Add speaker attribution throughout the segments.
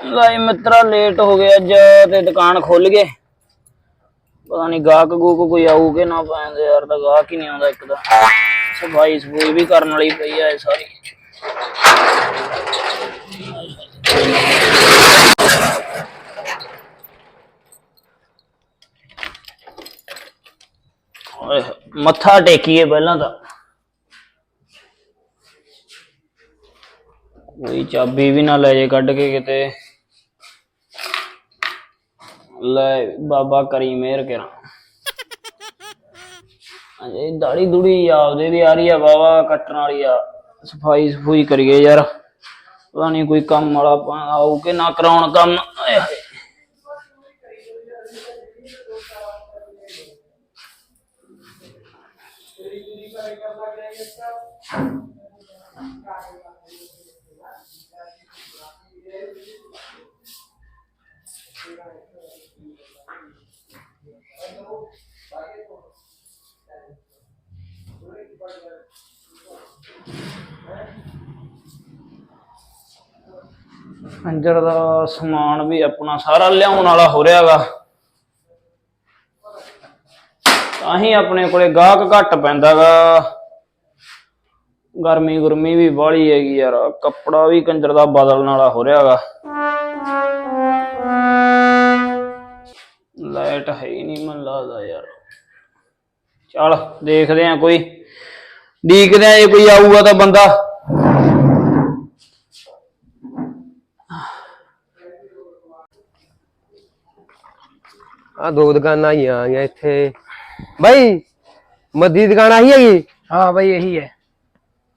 Speaker 1: ਲਾਈ ਮਿੱਤਰਾ ਲੇਟ ਹੋ ਗਿਆ ਅੱਜ ਤੇ ਦੁਕਾਨ ਖੁੱਲ ਗਏ। ਪਤਾ ਨਹੀਂ ਗਾਹਕ ਗੂਕ ਕੋਈ ਆਊਗੇ ਨਾ ਪੈਂਦੇ ਯਾਰ, ਤਾਂ ਗਾਹਕ ਹੀ ਨਹੀਂ ਆਉਂਦਾ ਇੱਕ ਦਾ ਸਫ਼ਾਈ ਸਫੂਈ ਵੀ ਕਰਨ ਵਾਲੀ ਪਈ ਆ ਸਾਰੀ। ਮੱਥਾ ਟੇਕੀਏ ਪਹਿਲਾਂ ਤਾਂ। ਕੋਈ ਚਾਬੀ ਵੀ ਨਾ ਲੈ ਜੇ ਕੱਢ ਕੇ ਕਿਤੇ। ਲੈ ਬਾਬਾ ਕਰੀ ਮਿਹਰ ਕਰਾਂ। ਅਜੇ ਦਾੜੀ ਦੁੜੀ ਆਪਦੇ ਦੀ ਆ ਰਹੀ ਆ ਬਾਬਾ ਕੱਟਣ ਵਾਲੀ ਆ। ਸਫ਼ਾਈ ਸਫੂਈ ਕਰੀਏ ਯਾਰ। ਪਤਾ ਨਹੀਂ ਕੋਈ ਕੰਮ ਵਾਲਾ ਪਾ- ਕਿ ਨਾ ਕਰਾਉਣ ਕੰਮ। ਆਏ ਹਾਏ। ਅੰਜਰ ਦਾ ਸਮਾਨ ਵੀ ਆਪਣਾ ਸਾਰਾ ਲਿਆਉਣ ਵਾਲਾ ਹੋ ਰਿਹਾਗਾ। ਤਾਂ ਹੀ ਆਪਣੇ ਕੋਲੇ ਗਾਹਕ ਘੱਟ ਪੈਂਦਾਗਾ। ਗਰਮੀ ਗੁਰਮੀ ਵੀ ਬਾਹਲੀ ਹੈਗੀ ਯਾਰ, ਕੱਪੜਾ ਵੀ ਕੰਜਰ ਦਾ ਬਦਲਣ ਵਾਲਾ ਹੋ ਰਿਹਾਗਾ। ਲਾਈਟ ਹੈ ਹੀ ਨਹੀਂ ਮਨ ਲੱਗਦਾ ਯਾਰ। ਚੱਲ ਦੇਖਦੇ ਆ ਕੋਈ ਡੀਕਦੇ ਆ ਜੇ ਕੋਈ ਆਊਗਾ ਤਾਂ ਬੰਦਾ।
Speaker 2: ਆ ਦੋ ਦੁਕਾਨਾਂ ਹੀ ਆ ਗਈਆਂ ਇੱਥੇ। ਬਾਈ ਮੱਦੀ ਦੁਕਾਨ ਆਹੀ ਹੈਗੀ?
Speaker 1: ਹਾਂ ਬਈ ਇਹੀ ਹੈ।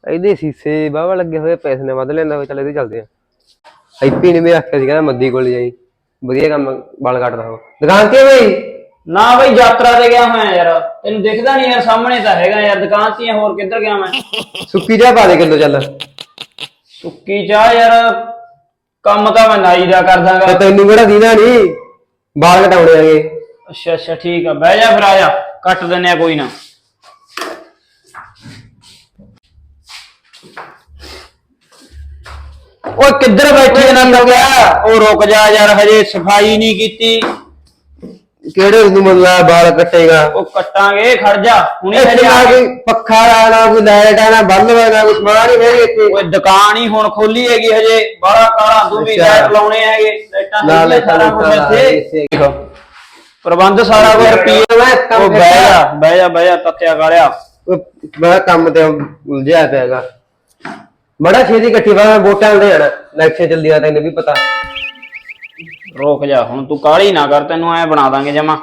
Speaker 2: ਇਹਦੇ ਸੀਸੇ ਬਾਵਾ ਲੱਗੇ ਹੋਏ ਪੈਸੇ ਨੇ ਵੱਧ ਲੈਂਦਾ ਵੇ ਚੱਲ ਇਹਦੇ ਚੱਲਦੇ ਆ। ਹੈਪੀ ਨੇ ਵੀ ਆਖਿਆ ਸੀ ਕਹਿੰਦਾ ਮੱਦੀ ਕੋਲ ਜਾਈ। ਵਧੀਆ ਕੰਮ ਵਾਲ ਕੱਟਦਾ ਉਹ। ਦੁਕਾਨ ਤੇ ਬਈ?
Speaker 1: ਨਾ ਬਈ ਯਾਤਰਾ ਤੇ ਗਿਆ ਹੋਇਆ ਯਾਰ। ਤੈਨੂੰ ਦਿਖਦਾ ਨਹੀਂ ਯਾਰ ਸਾਹਮਣੇ ਤਾਂ ਹੈਗਾ ਯਾਰ ਦੁਕਾਨ ਤੇ ਹੀ ਆ, ਹੋਰ ਕਿੱਧਰ ਗਿਆ ਮੈਂ?
Speaker 2: ਸੁੱਕੀ ਚਾਹ ਪਾ ਦੇ ਕਿਲੋ ਚੱਲ।
Speaker 1: ਸੁੱਕੀ ਚਾਹ ਯਾਰ ਕੰਮ ਤਾਂ ਮੈਂ ਨਾਈ ਦਾ ਕਰ ਦਾਂਗਾ
Speaker 2: ਤੇ ਤੈਨੂੰ ਕਿਹੜਾ ਦੀਨਾ ਨਹੀਂ? ਵਾਲ ਕਟਾਉਣੇ ਆਗੇ।
Speaker 1: ਅੱਛਾ ਅੱਛਾ ਠੀਕ ਆ। ਬਹਿ ਜਾ ਫਿਰ ਆ ਜਾ। ਕੱਟ ਦਿੰਨੇ ਆ ਕੋਈ ਨਾ। ਓਏ ਕਿੱਧਰ ਬੈਠੇ ਨਾ ਲੱਗਿਆ ਉਹ ਰੁਕ ਜਾ ਯਾਰ ਹਜੇ ਸਫ਼ਾਈ ਨਹੀਂ ਕੀਤੀ।
Speaker 2: ਕਿਹੜੇ ਨੂੰ ਮੰਗਲਾ ਵਾਲ ਕੱਟੇਗਾ?
Speaker 1: ਉਹ ਕੱਟਾਂਗੇ ਖੜ ਜਾ। ਹੁਣੇ
Speaker 2: ਇੱਥੇ
Speaker 1: ਹਜੇ
Speaker 2: ਆ
Speaker 1: ਆ
Speaker 2: ਪੱਖਾ ਲਾਣਾ ਕੋਈ ਲਾਈਟ ਆਣਾ ਬੰਦ ਹੋਣਾ ਕੋਈ ਸਮਾਨ ਹੀ ਨਹੀਂ ਇੱਥੇ।
Speaker 1: ਓਏ ਦੁਕਾਨ ਹੀ ਹੁਣ ਖੋਲੀ ਹੈਗੀ ਹਜੇ। ਬਾਹਰ ਕਾਰਾਂ ਤੂੰ ਵੀ
Speaker 2: ਅੱਛਾ।
Speaker 1: ਲਾਈਟ ਲਾਉਣੇ ਹੈਗੇ। ਲਾਈਟਾਂ
Speaker 2: ਨਾਲ
Speaker 1: ਸਾਰਾ ਕੁਝ ਇੱਥੇ।
Speaker 2: ਇੱਥੇ
Speaker 1: ਪ੍ਰਬੰਧ ਸਾਰਾ ਕੁਝ ਰੁਪਈਏ
Speaker 2: ਕੰਮ
Speaker 1: ਉਹ ਬਹਿ ਜਾ ਬਹਿ ਜਾ ਬਹਿ ਜਾ ਤੱਤਿਆ ਗਾਲਿਆ।
Speaker 2: ਉਹ ਮੈਂ ਕੰਮ ਤੇ ਉਲਝਿਆ ਪਿਆਗਾ। ਬੜਾ ਛੇਤੀ ਇਕੱਠੀ ਵਾ ਵੋਟਾਂ ਦੇ ਜਾਣਾ ਇਲੈਕਸ਼ਨ ਚੱਲਦੀ ਆ ਤੈਨੂੰ ਵੀ ਪਤਾ।
Speaker 1: ਰੁਕ ਜਾ ਹੁਣ ਤੂੰ ਕਾਹਲੀ ਨਾ ਕਰ ਤੈਨੂੰ ਐ ਬਣਾ ਦਾਂਗੇ ਜਮਾ।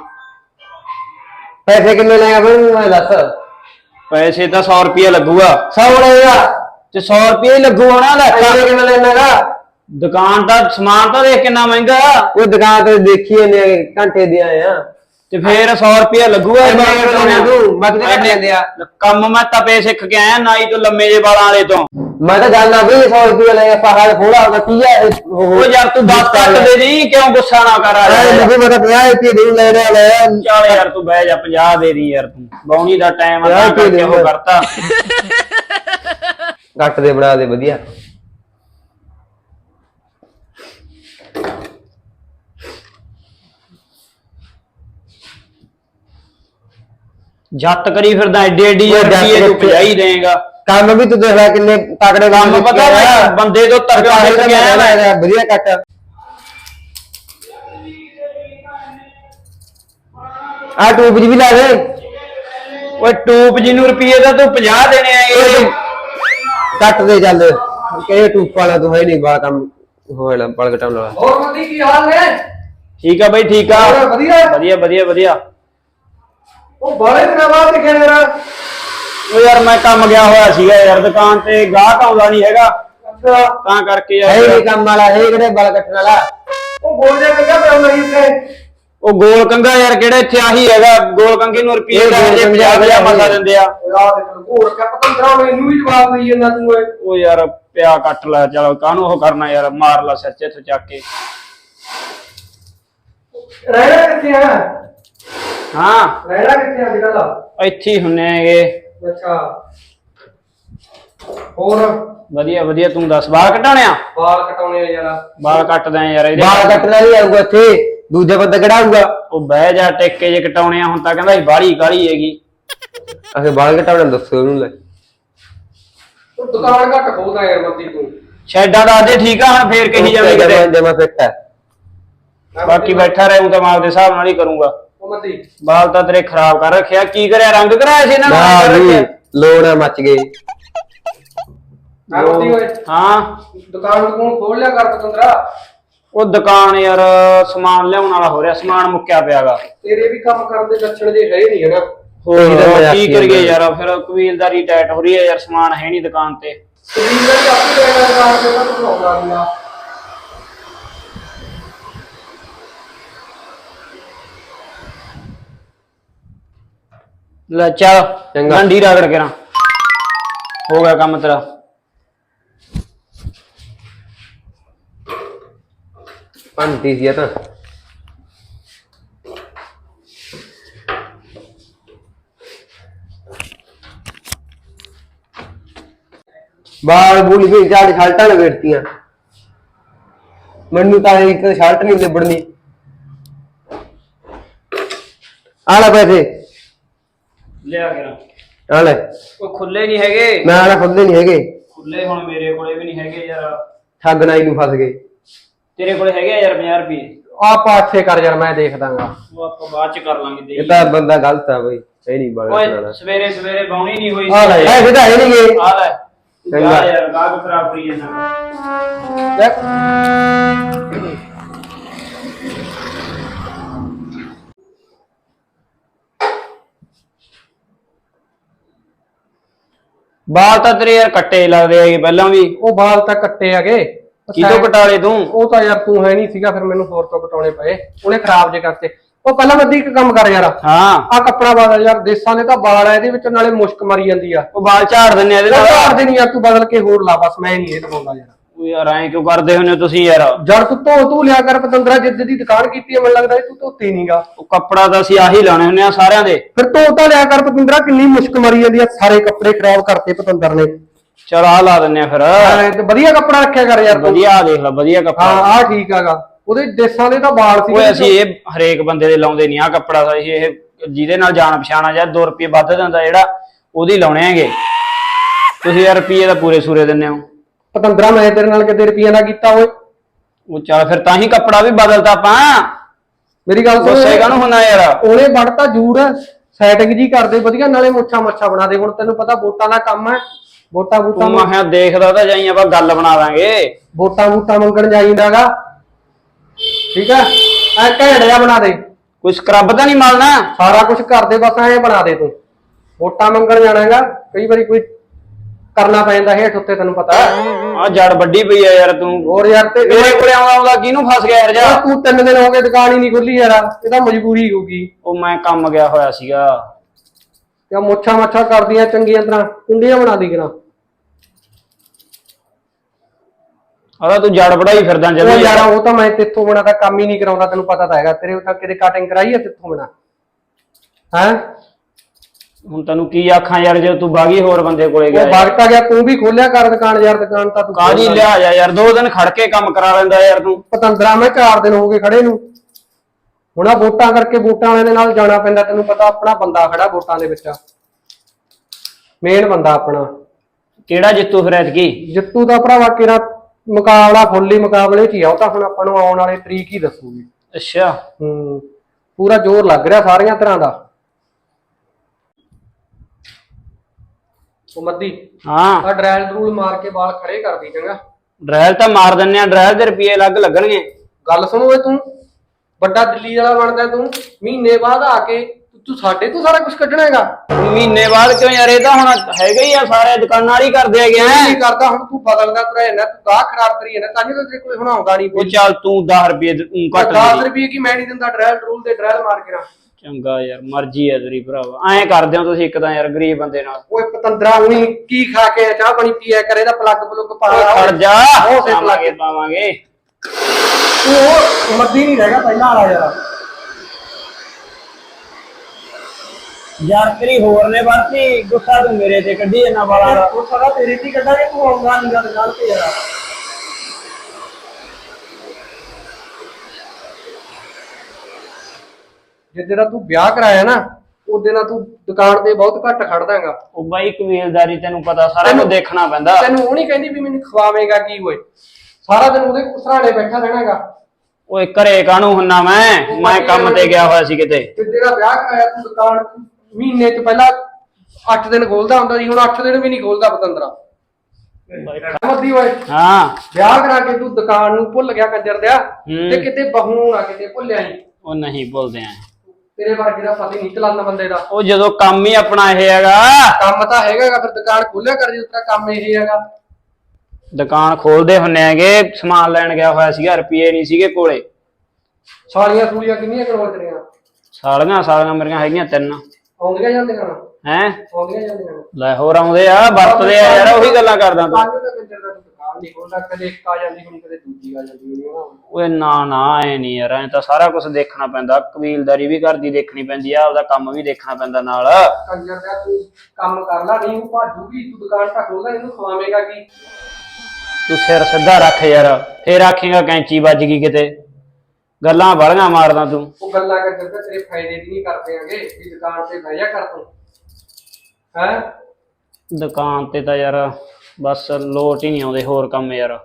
Speaker 2: ਪੈਸੇ ਕਿੰਨੇ ਲੈਗਾ ਬਈ ਮੈਂ ਦੱਸ।
Speaker 1: ਪੈਸੇ ਤਾਂ 100 ਰੁਪਏ ਲੱਗੂਗਾ।
Speaker 2: ਸੌ ਲਏਗਾ
Speaker 1: ਤੇ 100 ਰੁਪਏ ਹੀ ਲੱਗੂ ਹੋਣਾ ਲੈ
Speaker 2: ਪੈਸੇ ਕਿੰਨੇ ਲੈਣਾਗਾ?
Speaker 1: ਦੁਕਾਨ ਦਾ ਸਮਾਨ ਤਾਂ ਦੇਖ ਕਿੰਨਾ ਮਹਿੰਗਾ
Speaker 2: ਉਹ ਦੁਕਾਨ ਤੇ ਦੇਖੀ ਨੇ ਘੰਟੇ ਦੇ ਆਏ ਆ।
Speaker 1: ਤੇ ਫੇਰ 100 ਰੁਪਏ ਲੱਗੂਗਾ ਇਹ
Speaker 2: ਕਿਉਂ ਲਾਉਣੇ ਤੂੰ? ਬਾਕੀ ਤਾਂ ਘੱਟ ਆ।
Speaker 1: ਕੰਮ ਮੈਂ ਤਪੇ ਸਿੱਖ ਕੇ ਆਇਆ ਨਾਈ ਤੋਂ ਲੰਮੇ ਜੇ ਵਾਲਾਂ ਵਾਲੇ ਤੋਂ।
Speaker 2: ਮੈਂ ਤਾਂ ਜਾਣਦਾ ਵੀ 100 ਰੁਪਏ ਲਏਗਾ ਪਹਾੜ ਥੋੜਾ ਹੋਗਾ ਕੀ ਹੈ
Speaker 1: ਉਹ ਯਾਰ ਤੂੰ 10 ਕੱਟ ਦੇ ਦੀ ਕਿਉਂ ਗੁੱਸਾ ਨਾ ਕਰ ਆ ਯਾਰ।
Speaker 2: ਨਹੀਂ ਮੈਂ ਤਾਂ 50 ਰੁਪਏ ਦੇ ਲੈਣੇ ਵਾਲਾ ਹੈ
Speaker 1: ਚੱਲ ਯਾਰ ਤੂੰ ਬਹਿ ਜਾ 50 ਦੇ ਦੀ ਯਾਰ ਤੂੰ। ਬੌਣੀ ਦਾ ਟਾਈਮ ਆ ਤਾਂ
Speaker 2: ਰੁਪਏ
Speaker 1: ਕਰਕੇ ਉਹ
Speaker 2: ਦੇ।
Speaker 1: ਕਰਤਾ।
Speaker 2: ਘੱਟ ਦੇ ਬਣਾ ਦੇ ਵਧੀਆ।
Speaker 1: ਜੱਤ ਕਰੀ ਫਿਰਦਾ ਏਡੇ ਏਡੀ
Speaker 2: ਓਏ ਜੱਟ
Speaker 1: ਰੁਪਏ ਤੂੰ
Speaker 2: ਕਿੱਥੇ?
Speaker 1: 50 ਹੀ ਦੇਗਾ
Speaker 2: ਕੰਮ ਵੀ ਤੂੰ ਦੇਖ ਲੈ ਕਿੰਨੇ ਤਕੜੇ
Speaker 1: ਕੰਮ ਪਤਾ ਵਾ, ਬੰਦੇ ਤੋਂ ਤਕੜਾ ਸਿੱਖ ਕੇ ਆਇਆ ਮੈਂ।
Speaker 2: ਵਧੀਆ ਕੱਟ। ਆ ਟੂਬ ਜੀ ਵੀ ਲਾ ਦੇ।
Speaker 1: ਓਏ ਟੂਪ ਜਿਹਨੂੰ ਰੁਪਏ ਦਾ ਤੂੰ 50 ਦੇਣੇ ਆਏ
Speaker 2: ਕੱਟ ਦੇ ਚੱਲ। ਕਿਹੜੇ ਟੂਬ ਵਾਲਾ ਤੂੰ ਹੈ ਨਹੀਂ ਬਾ ਕੰਮ ਹੋਣਾ ਬਲ ਘਟਾਉਣ ਵਾਲਾ।
Speaker 3: ਹੋਰ ਮੰਦੀ ਕੀ ਹਾਲ ਨੇ?
Speaker 1: ਠੀਕ ਆ ਬਈ ਠੀਕ ਆ।
Speaker 3: ਹੋਰ ਵਧੀਆ?
Speaker 1: ਵਧੀਆ ਵਧੀਆ ਵਧੀਆ।
Speaker 3: ਉਹ ਬਾਲੇ ਦਿਨਾਂ ਬਾਅਦ ਦਿਖਿਆ ਮੇਰਾ।
Speaker 1: ਓ ਯਾਰ ਮੈਂ ਕੰਮ ਗਿਆ ਹੋਇਆ ਸੀਗਾ ਯਾਰ ਦੁਕਾਨ ਤੇ ਗਾਹਕ ਆਉਂਦਾ ਨਹੀਂ ਹੈਗਾ।
Speaker 3: ਅੱਛਾ।
Speaker 1: ਤਾਂ ਕਰਕੇ
Speaker 2: ਹੈ
Speaker 1: ਯਾਰ
Speaker 2: ਨਹੀਂ ਕੰਮ ਵਾਲਾ ਹੈ ਕਿਹੜੇ ਬਲ ਕੱਟਣ ਵਾਲਾ?
Speaker 3: ਉਹ ਬੋਲ ਜਾ ਕੇ ਪਿਆ ਨਹੀਂ ਇੱਥੇ
Speaker 1: ਉਹ ਗੋਲ ਕੰਗਾ ਯਾਰ ਕਿਹੜਾ ਇੱਥੇ ਆਹੀ ਹੈਗਾ ਗੋਲ ਕੰਗੇ ਨੂੰ ਰੁਪਏ
Speaker 2: ਇਹ
Speaker 1: ਦਾ
Speaker 2: ਗੋਲ ਕੰਘਾ
Speaker 1: 50 ਮਸਾ ਦਿੰਦੇ ਆ।
Speaker 3: ਹੋਰ ਕਿਆ ਪਤੰਦਰਾ ਮੈਨੂੰ ਵੀ ਜਵਾਬ ਦੇਈ ਜਾਂਦਾ ਤੂੰ ਓਏ
Speaker 1: ਉਹ ਯਾਰ ਪਿਆ ਕੱਟ ਲੈ ਚਲ ਕਾਹਨੂੰ ਉਹ ਕਰਨਾ ਯਾਰ ਮਾਰ ਲਾ ਸਿਰ 'ਚ ਇੱਥੋਂ ਚੱਕ ਕੇ।
Speaker 3: ਰਹਿਣਾ ਕਿੱਥੇ ਆ?
Speaker 1: ਹਾਂ।
Speaker 3: ਰਹਿਣਾ ਕਿੱਥੇ ਆ ਜਿਹੜਾ
Speaker 1: ਇੱਥੇ ਹੀ ਹੁੰਨੇ ਹੈਗੇ।
Speaker 3: ਅੱਛਾ। ਹੋਰ?
Speaker 1: ਵਧੀਆ ਵਧੀਆ। ਤੂੰ ਦੱਸ ਬਾਲ ਕਟਾਉਣਿਆ
Speaker 3: ਵਾਲ ਕਟਾਉਣੇ ਆ ਯਾਰ।
Speaker 1: ਬਾਲ ਕੱਟਦੇ ਆ ਯਾਰ ਇਹਦੇ
Speaker 2: ਬਾਲ ਕੱਟਣਾ ਨਹੀਂ ਆਊਗਾ ਇੱਥੇ। ਦੂਜਾ ਬੰਦਾ ਕਢਾਊਗਾ।
Speaker 1: ਉਹ ਬਹਿ ਜਾ ਟਿੱਕੇ ਜੇ ਕਟਾਉਣੇ ਆ। ਹੁਣ ਤਾਂ ਕਹਿੰਦਾ ਸੀ ਬਾਹਲੀ ਕਾਲੀ ਹੈਗੀ।
Speaker 2: ਅਖੇ ਬਾਲ ਘਟਾਉਣਾ ਦੱਸੋ ਉਹਨੂੰ ਲੈ।
Speaker 3: ਤੂੰ ਦੁਕਾਨ ਘੱਟ ਖੋਲਦਾ ਯਾਰ ਮੱਦੀ ਤੂੰ।
Speaker 1: ਸ਼ੈਡਾਂ ਦਾ ਦੇ ਠੀਕ ਆ ਹੁਣ ਫੇਰ ਕਹੀ ਜਾਵੇ ਕਿਤੇ
Speaker 2: ਜਮਾ ਫਿੱਟ ਹੈ।
Speaker 3: ਹੈਂ
Speaker 1: ਬਾਕੀ? ਬੈਠਾ ਰਹੂੰ ਤਾਂ ਮੈਂ ਆਪਦੇ ਹਿਸਾਬ ਨਾਲ ਹੀ ਕਰੂੰਗਾ।
Speaker 3: ਮੱਦੀ
Speaker 1: ਬਾਲ ਤਾਂ ਤੇਰੇ ਖਰਾਬ ਕਰ ਰੱਖਿਆ। ਕੀ ਕਰਿਆ? ਰੰਗ ਕਰਾਇਆ ਸੀ ਇਹਨਾਂ ਨੇ? ਕਰ ਰੱਖਿਆ?
Speaker 2: ਲੋੜਾ ਮੱਚ ਗਈ।
Speaker 3: ਮੈਂ ਓਏ।
Speaker 1: ਹਾਂ।
Speaker 3: ਦੁਕਾਨ ਨੂੰ ਖੋਲ ਲਿਆ ਕਰ ਪਤੰਦਰਾ।
Speaker 1: ਉਹ ਦੁਕਾਨ ਯਾਰ ਸਮਾਨ ਲਿਆਉਣ ਵਾਲਾ ਹੋ ਰਿਹਾ। ਸਮਾਨ ਮੁੱਕਿਆ ਪਿਆਗਾ।
Speaker 3: ਤੇਰੇ ਵੀ ਕੰਮ ਕਰਨ ਦੇ ਲੱਛਣ ਜੇ ਹੈ ਨਹੀਂ ਹਨਾ।
Speaker 1: ਹੋਰ
Speaker 2: ਇਹਦਾ ਮਜ਼ਾਕ
Speaker 1: ਕੀ
Speaker 2: ਹੀ
Speaker 1: ਕਰੀਏ
Speaker 2: ਹੁੰਦਾ।
Speaker 1: ਯਾਰ? ਫਿਰ ਕਬੀਲਦਾਰੀ ਟਾਈਟ ਹੋ ਰਹੀ ਹੈ ਯਾਰ। ਸਮਾਨ ਹੈ ਨਹੀਂ ਦੁਕਾਨ ਤੇ।
Speaker 3: ਸਰੀਰ ਦਾ ਲੈਣਾ ਦੁਕਾਨ ਤੇ ਤਾਂ ਤੂੰ ਆਉਂਦਾ ਨਹੀਂ
Speaker 1: ਲੈ ਚੱਲ
Speaker 2: ਚੰਗਾ।
Speaker 1: ਡੰਡੀ ਰਗੜ ਕੇ ਨਾ। ਹੋ ਗਿਆ ਕੰਮ ਤੇਰਾ।
Speaker 2: ਪੰਤੀ ਸੀ ਇਹ ਤਾਂ। ਬਾਲ ਬੁਲ ਵੀ ਜਾੜ ਛਾਲਟਾਂ ਲਵੇਟੀਆਂ ਮੈਨੂੰ ਤਾਂ ਇੱਕ ਸ਼ਰਟ ਨਹੀਂ ਲਿਬੜਨੀ। ਆ ਲੈ ਪੈਸੇ।
Speaker 1: ਲਿਆ ਨਾ
Speaker 2: ਆ ਲੈ।
Speaker 1: ਉਹ ਖੁੱਲੇ ਨਹੀਂ ਹੈਗੇ।
Speaker 2: ਮੈਂ ਆਲਾ ਖੁੱਲਦੇ ਨਹੀਂ ਹੈਗੇ।
Speaker 1: ਖੁੱਲੇ ਹੁਣ ਮੇਰੇ ਕੋਲੇ ਵੀ ਨਹੀਂ ਹੈਗੇ ਯਾਰ।
Speaker 2: ਠੱਗ ਨਾਈ ਨੂੰ ਫਸ ਗਏ।
Speaker 1: ਤੇਰੇ ਕੋਲੇ ਹੈਗੇ ਆ ਯਾਰ 50 ਰੁਪਏ?
Speaker 3: ਆ ਪਾਸੇ ਕਰ ਯਾਰ ਮੈਂ ਦੇਖ ਦਾਂਗਾ।
Speaker 1: ਉਹ ਆਪਾਂ ਬਾਅਦ ਚ ਕਰ ਲਾਂਗੇ
Speaker 2: ਇਹ
Speaker 1: ਦੇ
Speaker 2: ਤਾਂ ਬੰਦਾ ਗਲਤ ਆ ਬਈ। ਇਹ ਨਹੀਂ ਬਾਲ
Speaker 1: ਓਏ ਸਵੇਰੇ ਸਵੇਰੇ ਬਾਉਣੀ ਨਹੀਂ ਹੋਈ
Speaker 2: ਆ ਲੈ ਇਹ ਹੈ ਨਹੀਂ ਗਏ
Speaker 1: ਆ ਲੈ
Speaker 2: ਚੰਗਾ।
Speaker 1: ਜਾ ਯਾਰ ਗਾਹਕ ਖਰਾਬ ਕਰੀ ਜਾਂਦਾ। ਬਾਲ ਤਾਂ ਤੇਰੇ ਯਾਰ ਕੱਟੇ ਲੱਗਦੇ ਹੈਗੇ ਪਹਿਲਾਂ ਵੀ।
Speaker 3: ਉਹ ਵਾਲ ਤਾਂ ਕੱਟੇ ਹੈਗੇ।
Speaker 1: ਕੀ ਤੋਂ ਕਟਾਲੇ ਤੂੰ
Speaker 3: ਉਹ ਤਾਂ ਯਾਰ ਤੂੰ ਹੈ ਨਹੀਂ ਸੀਗਾ ਫਿਰ ਮੈਨੂੰ ਹੋਰ ਤੋਂ ਕਟਾਉਣੇ ਪਏ। ਉਹਨੇ ਖਰਾਬ ਜੇ ਕਰਤੇ। ਉਹ ਪਹਿਲਾਂ ਮੱਦੀ ਇੱਕ ਕੰਮ ਕਰ ਯਾਰ।
Speaker 1: ਹਾਂ।
Speaker 3: ਆ ਕੱਪੜਾ ਬਦਲ ਯਾਰ ਦੇਸਾਂ ਦੇ ਤਾਂ ਵਾਲ ਆ ਇਹਦੇ ਵਿੱਚ ਨਾਲੇ ਮੁਸ਼ਕ ਮਾਰੀ ਜਾਂਦੀ ਆ।
Speaker 1: ਉਹ ਬਾਲ ਝਾੜ ਦਿੰਨੇ ਆ ਇਹਦੇ ਨਾਲ।
Speaker 3: ਝਾੜ ਦੇ ਨਹੀਂ ਯਾਰ ਤੂੰ ਬਦਲ ਕੇ ਹੋਰ ਲਾ ਬਸ ਮੈਂ ਨਹੀਂ ਇਹ ਲਵਾਉਂਦਾ ਯਾਰ।
Speaker 1: ਉਹ ਯਾਰ ਐਂ ਕਿਉਂ ਕਰਦੇ ਹੁੰਦੇ ਹੋ ਤੁਸੀਂ ਯਾਰ?
Speaker 3: ਜੜ ਤੂੰ ਧੋ ਤੂੰ ਲਿਆ ਕਰ ਪਤੰਦਰਾ ਜਿੱਦ ਦੀ ਦੁਕਾਨ ਕੀਤੀ ਹੈ ਮੈਨੂੰ ਲੱਗਦਾ ਇਹ ਤੂੰ ਧੋਤੀ ਨਹੀਂਗਾ।
Speaker 1: ਉਹ ਕੱਪੜਾ ਤਾਂ ਅਸੀਂ ਆਹੀ ਲਾਉਣੇ ਹੁੰਦੇ ਆ ਸਾਰਿਆਂ ਦੇ।
Speaker 3: ਫਿਰ ਧੋ ਤਾਂ ਲਿਆ ਕਰ ਪਤੰਦਰਾ ਕਿੰਨੀ ਮੁਸ਼ਕ ਮਾਰੀ ਜਾਂਦੀ ਆ ਸਾਰੇ ਕੱਪੜੇ ਖਰਾਬ ਕਰਤੇ ਪਤੰਦਰ ਨੇ।
Speaker 1: ਚਲ ਆ ਲਾ ਦਿੰਨੇ ਆ ਫਿਰ।
Speaker 3: ਐਂ ਤੇ ਵਧੀਆ ਕੱਪੜਾ ਰੱਖਿਆ ਕਰ ਯਾਰ ਤੂੰ।
Speaker 1: ਵਧੀਆ ਆ ਦੇਖ ਲੈ ਵਧੀਆ ਕੱਪੜਾ।
Speaker 3: ਹਾਂ ਆ ਠੀਕ ਹੈਗਾ। ਉਹਦੇ ਦੇਸਾਂ ਦੇ ਤਾਂ ਵਾਲ ਸੀ
Speaker 1: ਓਏ ਅਸੀਂ ਇਹ ਹਰੇਕ ਬੰਦੇ ਦੇ ਲਾਉਂਦੇ ਨਹੀਂ ਆ ਕੱਪੜਾ ਤਾਂ ਅਸੀਂ ਇਹ ਜਿਹਦੇ ਨਾਲ ਜਾਣ ਪਛਾਣਾ ਜਾਂ 2 ਰੁਪਏ ਵੱਧ ਦਿੰਦਾ ਜਿਹੜਾ ਉਹਦੀ ਲਾਉਣੇ ਹੈਗੇ। ਤੁਸੀਂ ਯਾਰ ਰੁਪਏ ਦਾ ਪੂਰੇ ਸੂਰੇ ਦਿੰਨੇ ਹੋ।
Speaker 3: ਪਤੰਦਰਾ ਮੈਂ ਤੇਰੇ ਨਾਲ ਕਿਤੇ ਰੁਪਈਆ ਦਾ ਕੀਤਾ ਓਏ
Speaker 1: ਉਹ ਚੱਲ ਫਿਰ ਤਾਂ ਹੀ ਕੱਪੜਾ ਵੀ ਬਦਲਦਾ ਆਪਾਂ।
Speaker 3: ਮੇਰੀ ਗੱਲ
Speaker 1: ਗੁੱਸੇ
Speaker 3: ਸੁਣ
Speaker 1: ਕਾਹਨੂੰ ਹੁੰਦਾ ਯਾਰ?
Speaker 3: ਉਹਨੇ ਵੜਤਾ ਜੂੜ ਸੈਟਿੰਗ ਜੀ ਕਰਦੇ ਵਧੀਆ ਨਾਲੇ ਮੁੱਛਾਂ ਮੱਛਾ ਬਣਾ ਦੇ। ਹੁਣ ਤੈਨੂੰ ਪਤਾ ਵੋਟਾਂ ਦਾ ਕੰਮ ਹੈ। ਵੋਟਾਂ ਵੋਟਾਂ
Speaker 1: ਤੂੰ ਮੈਂ ਦੇਖਦਾ ਤਾਂ ਜਾਈ ਆਪਾਂ ਗੱਲ ਬਣਾ ਦਾਂਗੇ।
Speaker 3: ਵੋਟਾਂ ਵੋਟਾਂ ਮੰਗਣ ਜਾਈਂਦਾਗਾ। ਠੀਕ ਹੈ? ਐ ਘੈੜਿਆ ਬਣਾ ਦੇ।
Speaker 1: ਕੋਈ ਸਕਰੱਬ ਤਾਂ ਨਹੀਂ ਮਲਣਾ
Speaker 3: ਸਾਰਾ ਕੁਝ ਕਰ ਦੇ ਬਸ ਐ ਬਣਾ ਦੇ ਤੂੰ। ਵੋਟਾਂ ਮੰਗਣ ਜਾਣਾ ਹੈਗਾ ਕਈ ਵਾਰੀ ਕੋਈ ਕਰਨਾ ਪੈ ਜਾਂਦਾ ਹੇਠ ਉੱਤੇ ਤੈਨੂੰ ਪਤਾ।
Speaker 1: ਆ ਜੜ ਵੱਡੀ ਪਈ ਆ ਯਾਰ ਤੂੰ।
Speaker 3: ਹੋਰ ਯਾਰ ਤੇ
Speaker 1: ਮੇਰੇ ਕੋਲੇ ਆਉਂਦਾ ਆਉਂਦਾ ਕਿਹਨੂੰ ਫਸ ਗਿਆ ਯਾਰ ਜਾ?
Speaker 3: ਯਾਰ ਤੂੰ ਤਿੰਨ ਦਿਨ ਹੋ ਗਏ ਦੁਕਾਨ ਹੀ ਨਹੀਂ ਖੁੱਲੀ ਯਾਰ ਇਹ ਤਾਂ ਮਜਬੂਰੀ ਹੋਊਗੀ
Speaker 1: ਉਹ ਮੈਂ ਕੰਮ ਗਿਆ ਹੋਇਆ ਸੀਗਾ।
Speaker 3: ਤੇ ਮੁੱਛਾਂ ਮੱਛਾਂ ਕਰਦੀਆਂ ਚੰਗੀਆਂ ਤਰ੍ਹਾਂ ਕੁੰਡੀਆਂ ਬਣਾ ਦੀ ਕਰਾਂ।
Speaker 1: ਆਦਾ ਤੂੰ ਜੜ ਵੜਾਈ ਫਿਰਦਾ
Speaker 3: ਉਹ
Speaker 1: ਜਲਦੀ
Speaker 3: ਯਾਰ ਉਹ ਤਾਂ ਮੈਂ ਤੇਥੋਂ ਬਣਾ ਤਾਂ ਕੰਮ ਹੀ ਨਹੀਂ ਕਰਾਉਂਦਾ ਤੈਨੂੰ ਪਤਾ ਤਾਂ ਹੈਗਾ ਤੇਰੇ ਤਾਂ ਕਿਤੇ ਕਟਿੰਗ ਕਰਾਈ ਹੈ ਤੇਥੋਂ ਬਣਾ ਹੈ?
Speaker 1: ਹੁਣ ਤੈਨੂੰ ਕੀ ਆਖਾਂ ਯਾਰ ਜੇ ਤੂੰ ਬਾਗੀ ਹੋਰ ਬੰਦੇ ਕੋਲੇ
Speaker 3: ਉਹ
Speaker 1: ਗਿਆ।
Speaker 3: ਵਗਤਾ ਗਿਆ ਤੂੰ ਵੀ ਖੋਲਿਆ ਕਰ ਦੁਕਾਨ ਯਾਰ ਦੁਕਾਨ ਤਾਂ ਤੂੰ
Speaker 1: ਕਾਜੀ ਲਿਆ ਜਾ ਯਾਰ ਦੋ ਦਿਨ ਖੜ ਕੇ ਕੰਮ ਕਰਾ ਲੈਂਦਾ ਯਾਰ ਤੂੰ।
Speaker 3: ਪਤੰਦਰਾ ਮੈਂ 4 ਦਿਨ ਹੋ ਗਏ ਖੜੇ ਨੂੰ। ਹੁਣ ਆ ਵੋਟਾਂ ਕਰਕੇ ਵੋਟਾਂ ਵਾਲਿਆਂ ਦੇ ਨਾਲ ਜਾਣਾ ਪੈਂਦਾ ਤੈਨੂੰ ਪਤਾ ਆਪਣਾ ਬੰਦਾ ਖੜਾ ਵੋਟਾਂ ਦੇ ਵਿੱਚ। ਮੇਨ ਬੰਦਾ ਆਪਣਾ।
Speaker 1: ਕਿਹੜਾ ਜਿੱਤੂ ਫਿਰ ਐਤਕੀ?
Speaker 3: ਜਿੱਤੂ ਦਾ ਭਰਾਵਾ ਕਿਹੜਾ ਮੁਕਾਬਲਾ ਫੁੱਲੀ ਮੁਕਾਬਲੇ ਚ ਹੀ ਆ ਉਹ ਤਾਂ ਹੁਣ ਆਪਾਂ ਨੂੰ ਆਉਣ ਵਾਲੇ ਤਰੀਕ ਹੀ ਦੱਸੂਗੀ।
Speaker 1: ਅੱਛਾ।
Speaker 3: ਹੂੰ ਪੂਰਾ ਜ਼ੋਰ ਲੱਗ ਰਿਹਾ ਸਾਰੀਆਂ ਤਰ੍ਹਾਂ ਦਾ। ਉਹ ਮੱਦੀ
Speaker 1: ਹਾਂ।
Speaker 3: ਆ ਡਰੈਲ ਡਰੂਲ ਮਾਰ ਕੇ ਵਾਲ ਖੜੇ ਕਰਦੀ ਚੰਗਾ।
Speaker 1: ਡਰਾਈਵ ਤਾਂ ਮਾਰ ਦਿੰਨੇ ਆ ਡਰਾਈਵ ਦੇ ਰੁਪਏ ਅਲੱਗ ਲੱਗਣਗੇ।
Speaker 3: ਗੱਲ ਸੁਣ ਓਏ ਤੂੰ। ਵੱਡਾ ਦਿੱਲੀ ਵਾਲਾ ਬਣਦਾ ਤੂੰ। ਮਹੀਨੇ ਬਾਅਦ ਆ ਕੇ ਤੂੰ- ਤੂੰ ਸਾਡੇ ਤੋਂ ਸਾਰਾ ਕੁਝ ਕੱਢਣਾ ਹੈਗਾ।
Speaker 1: ਮਹੀਨੇ ਬਾਅਦ ਕਿਉਂ ਯਾਰ ਇਹ ਤਾਂ ਹੁਣ ਹੈਗਾ ਹੀ ਆ ਸਾਰੇ ਦੁਕਾਨਾਂ ਵਾਲੀ ਕਰਦੇ ਹੈਗੇ
Speaker 3: ਕੀ
Speaker 1: ਆ
Speaker 3: ਕਰਦਾ ਹੁਣ ਤੂੰ ਬਦਲਦਾ ਤੁਰਿਆ ਜਾਂਦਾ ਤੂੰ ਗਾਹ ਖਰਾਬ ਕਰੀ ਜਾਂਦਾ ਤਾਂ ਤੇਰੇ ਕੋਲ ਹੁਣ ਆਉਂਦਾ ਨਹੀਂ
Speaker 1: ਉਹ ਚੱਲ ਤੂੰ 10 ਰੁਪਏ ਉਂ ਘੱਟ
Speaker 3: 10
Speaker 1: ਦੇ।
Speaker 3: ਰੁਪਏ ਕੀ ਮੈਂ ਨਹੀਂ ਦਿੰਦਾ ਡਰੈਲ ਡਰੂਲ ਦੇ ਡਰੈਲ ਮਾਰ ਕੇ ਨਾ।
Speaker 1: ਚੰਗਾ ਯਾਰ ਮਰਜ਼ੀ ਹੈ ਤੇਰੀ ਭਰਾਵਾ ਐਂ ਕਰਦੇ ਹੋ ਤੁਸੀਂ ਇੱਕ ਤਾਂ ਯਾਰ ਗਰੀਬ ਬੰਦੇ ਨਾਲ।
Speaker 3: ਓਏ ਪਤੰਦਰਾ ਉਹੀ ਕੀ ਖਾ ਕੇ ਚਾਹ ਪਾਣੀ ਪੀਆ ਕਰੇ ਦਾ ਪਲੱਗ ਪਲੁੱਗ ਪਾ
Speaker 1: ਓਏ ਖੜ ਜਾ।
Speaker 3: ਉਹ ਸੇ
Speaker 1: ਪਾਵਾਂਗੇ ਪਾਵਾਂਗੇ।
Speaker 3: ਤੂੰ ਉਹ ਮੱਦੀ ਨਹੀਂ ਰਹੇਗਾ ਪਹਿਲਾਂ ਵਾਲਾ ਯਾਰ।
Speaker 1: ਯਾਰ ਤੇਰੀ ਹੋਰ ਨੇ ਵਰਤੀ ਗੁੱਸਾ ਤੂੰ ਮੇਰੇ ਤੇ ਕੱਢੀ ਇਹਨਾਂ ਵਾਲਾ ਦਾ।
Speaker 3: ਉਹ ਸਾਰਾ ਤੇਰੇ ਤੇ ਕੱਢਾਂਗੇ ਤੂੰ ਆਉਂਦਾ ਨਹੀਂ ਗੱਲ ਗੱਲ ਤੇ ਯਾਰ। ਜਿੱਦੇ ਦਾ ਤੂੰ ਵਿਆਹ ਕਰਾਇਆ ਨਾ ਉਹਦੇ ਨਾਲ ਤੂੰ ਦੁਕਾਨ ਤੇ ਬਹੁਤ ਘੱਟ ਖੜਦਾ ਹੈਗਾ।
Speaker 1: ਉਹ ਬਾਈ ਕਬੀਲਦਾਰੀ ਤੈਨੂੰ ਪਤਾ ਸਾਰਾ ਕੁਝ ਦੇਖਣਾ ਪੈਂਦਾ।
Speaker 3: ਤੈਨੂੰ ਉਹ ਨਹੀਂ ਕਹਿੰਦੀ ਵੀ ਮੈਨੂੰ ਖਵਾਵੇਂਗਾ ਕੀ ਹੋਏ ਸਾਰਾ ਦਿਨ ਉਹਦੇ ਸਰਾਣੇ ਬੈਠਾ ਰਹਿਣਾ ਹੈਗਾ।
Speaker 1: ਓਏ ਘਰੇ ਕਾਹਨੂੰ ਹੁੰਨਾ ਮੈਂ? ਮੈਂ ਕੰਮ ਤੇ ਗਿਆ ਹੋਇਆ ਸੀ ਕਿਤੇ।
Speaker 3: ਦਾ ਵਿਆਹ ਕਰਾਇਆ ਤੂੰ ਦੁਕਾਨ ਮਹੀਨੇ ਚ ਪਹਿਲਾਂ 8 ਦਿਨ ਖੋਲਦਾ ਹੁੰਦਾ ਸੀ ਹੁਣ 8 ਦਿਨ ਵੀ ਨਹੀਂ ਖੋਲਦਾ ਪਤੰਦਰਾ। ਮੱਦੀ ਓਏ।
Speaker 1: ਹਾਂ।
Speaker 3: ਵਿਆਹ ਕਰਾ ਕੇ ਤੂੰ ਦੁਕਾਨ ਨੂੰ ਭੁੱਲ ਗਿਆ ਕੰਜਰ ਦਿਆ। ਤੇ ਕਿਤੇ ਬਹੂ ਨਾ ਕਿਤੇ ਭੁੱਲਿਆ ਨਹੀਂ
Speaker 1: ਉਹ ਨਹੀਂ ਬੋਲਦੇ ਆ।
Speaker 3: ਤੇਰੇ ਵਰਗੇ ਦਾ ਹੀ ਨਹੀਂ ਚਲਾਉਂਦਾ ਬੰਦੇ ਦਾ।
Speaker 1: ਉਹ ਜਦੋਂ ਕੰਮ ਹੀ ਆਪਣਾ ਇਹ ਹੈਗਾ।
Speaker 3: ਕੰਮ ਤਾਂ ਹੈਗਾਗਾ ਫਿਰ ਦੁਕਾਨ ਖੋਲਿਆ ਕਰ ਜੇ ਤੇਰਾ ਕੰਮ ਇਹ ਹੈਗਾ।
Speaker 1: ਦੁਕਾਨ ਖੋਲਦੇ ਹੁੰਨੇ ਹੈਗੇ ਸਮਾਨ ਲੈਣ ਗਿਆ ਹੋਇਆ ਸੀਗਾ ਰੁਪਏ ਨਹੀਂ ਸੀਗੇ ਕੋਲੇ।
Speaker 3: ਸਾਲੀਆਂ ਸੂਲੀਆਂ ਕਿੰਨੀਆਂ ਕਰਵਾ ਤੇਰੀਆਂ
Speaker 1: ਸਾਲੀਆਂ ਸਾਲੀਆਂ ਮੇਰੀਆਂ ਹੈਗੀਆਂ ਤਿੰਨ।
Speaker 3: ਆਉਂਦੀਆਂ ਜਾਂਦੀਆਂ
Speaker 1: ਹੈ?
Speaker 3: ਆਉਂਦੀਆਂ ਜਾਂਦੀਆਂ
Speaker 1: ਲੈ ਹੋਰ ਆਉਂਦੇ ਆ ਵਰਤਦੇ ਆ ਯਾਰ ਉਹੀ ਗੱਲਾਂ ਕਰਦਾ ਤੂੰ।
Speaker 3: ਨਹੀਂ ਖੋਲਦਾ ਕਦੇ ਇੱਕ ਆ ਜਾਂਦੀ ਹੁਣ ਕਦੇ ਦੂਜੀ ਆ ਜਾਂਦੀ ਹੋਣੀ ਉਹਨਾਂ
Speaker 1: ਓਏ ਨਾ ਨਾ ਐ ਨਹੀਂ ਯਾਰ ਐ ਤਾਂ ਸਾਰਾ ਕੁਝ ਦੇਖਣਾ ਪੈਂਦਾ ਕਬੀਲਦਾਰੀ ਵੀ ਘਰ ਦੀ ਦੇਖਣੀ ਪੈਂਦੀ ਆ ਆਪਦਾ ਕੰਮ ਵੀ ਦੇਖਣਾ ਪੈਂਦਾ ਨਾਲ।
Speaker 3: ਕੰਜਰ ਦਾ ਤੂੰ ਕੰਮ ਕਰ ਲੈ ਨਹੀਂ ਉਹ ਭਾਜੂਗੀ ਤੂੰ ਦੁਕਾਨ ਤਾਂ ਖੋਲਦਾ ਇਹਨੂੰ ਖਵਾਵੇਂਗਾ ਕੀ?
Speaker 1: ਤੂੰ ਸਿਰ ਸਿੱਧਾ ਰੱਖ ਯਾਰ ਫੇਰ ਆਖੇਗਾ ਕੈਂਚੀ ਵੱਜ ਗਈ ਕਿਤੇ। ਗੱਲਾਂ ਬੜੀਆਂ ਮਾਰਦਾ ਤੂੰ।
Speaker 3: ਉਹ ਗੱਲਾਂ ਕੰਜਰ ਤੇ ਤੇਰੇ ਫਾਇਦੇ ਦੀ ਨਹੀਂ ਕਰਦੇ ਹੈਗੇ ਵੀ ਦੁਕਾਨ ਤੇ ਬਹਿ ਜਾ ਕਰ ਤੂੰ। ਹੈ?
Speaker 1: ਦੁਕਾਨ ਤੇ ਤਾਂ ਯਾਰ ਬਸ ਲੋਟ ਹੀ ਨਹੀਂ ਆਉਂਦੇ ਹੋਰ ਕੰਮ ਯਾਰ।